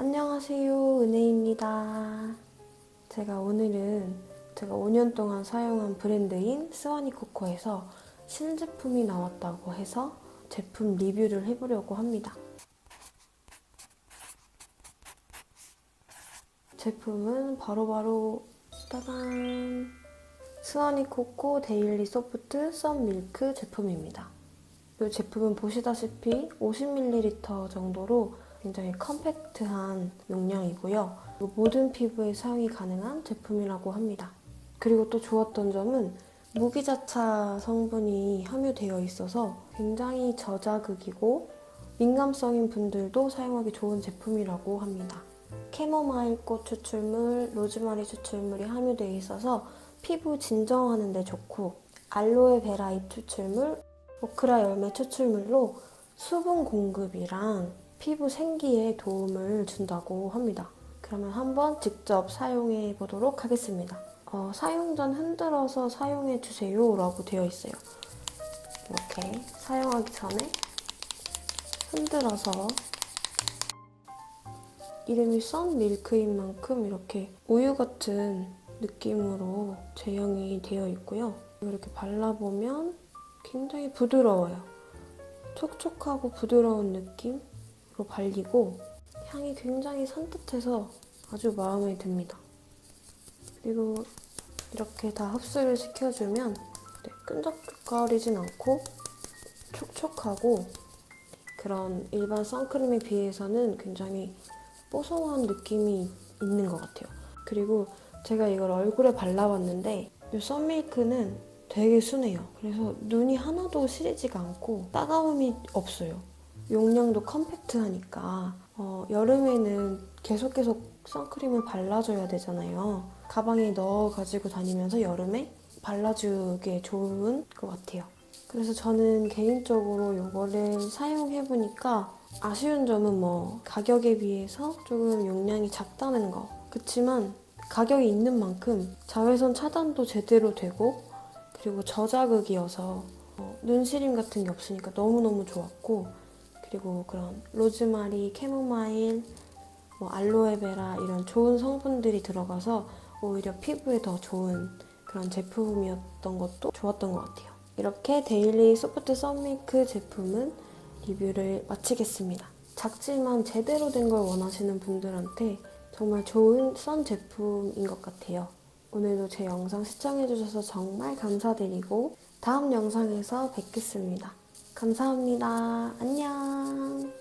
안녕하세요. 은혜입니다. 제가 오늘은 제가 5년 동안 사용한 브랜드인 스와니 코코에서 신제품이 나왔다고 해서 제품 리뷰를 해보려고 합니다. 제품은 바로바로 따단! 스와니 코코 데일리 소프트 썬 밀크 제품입니다. 이 제품은 보시다시피 50ml 정도로 굉장히 컴팩트한 용량이고요. 모든 피부에 사용이 가능한 제품이라고 합니다. 그리고 또 좋았던 점은 무기자차 성분이 함유되어 있어서 굉장히 저자극이고 민감성인 분들도 사용하기 좋은 제품이라고 합니다. 캐모마일 꽃 추출물, 로즈마리 추출물이 함유되어 있어서 피부 진정하는 데 좋고 알로에 베라 잎 추출물, 오크라 열매 추출물로 수분 공급이랑 피부 생기에 도움을 준다고 합니다. 그러면 한번 직접 사용해 보도록 하겠습니다. 어, 사용 전 흔들어서 사용해 주세요 라고 되어 있어요. 이렇게 사용하기 전에 흔들어서 이름이 썬 밀크인 만큼 이렇게 우유 같은 느낌으로 제형이 되어 있고요. 이렇게 발라보면 굉장히 부드러워요. 촉촉하고 부드러운 느낌으 로 발리고 향이 굉장히 산뜻해서 아주 마음에 듭니다. 그리고 이렇게 다 흡수를 시켜주면 네, 끈적거리진 않고 촉촉하고 그런 일반 선크림에 비해서는 굉장히 뽀송한 느낌이 있는 것 같아요. 그리고 제가 이걸 얼굴에 발라봤는데 이 썬밀크는 되게 순해요. 그래서 눈이 하나도 시리지가 않고 따가움이 없어요. 용량도 컴팩트하니까 어, 여름에는 계속 계속 선크림을 발라줘야 되잖아요. 가방에 넣어 가지고 다니면서 여름에 발라주기에 좋은 것 같아요. 그래서 저는 개인적으로 이거를 사용해보니까 아쉬운 점은 뭐 가격에 비해서 조금 용량이 작다는 거. 그치만 가격이 있는 만큼 자외선 차단도 제대로 되고 그리고 저자극이어서 어, 눈시림 같은 게 없으니까 너무너무 좋았고 그리고 그런 로즈마리, 캐모마일, 뭐 알로에베라 이런 좋은 성분들이 들어가서 오히려 피부에 더 좋은 그런 제품이었던 것도 좋았던 것 같아요. 이렇게 데일리 소프트 썬밀크 제품은 리뷰를 마치겠습니다. 작지만 제대로 된 걸 원하시는 분들한테 정말 좋은 썬 제품인 것 같아요. 오늘도 제 영상 시청해주셔서 정말 감사드리고 다음 영상에서 뵙겠습니다. 감사합니다. 안녕.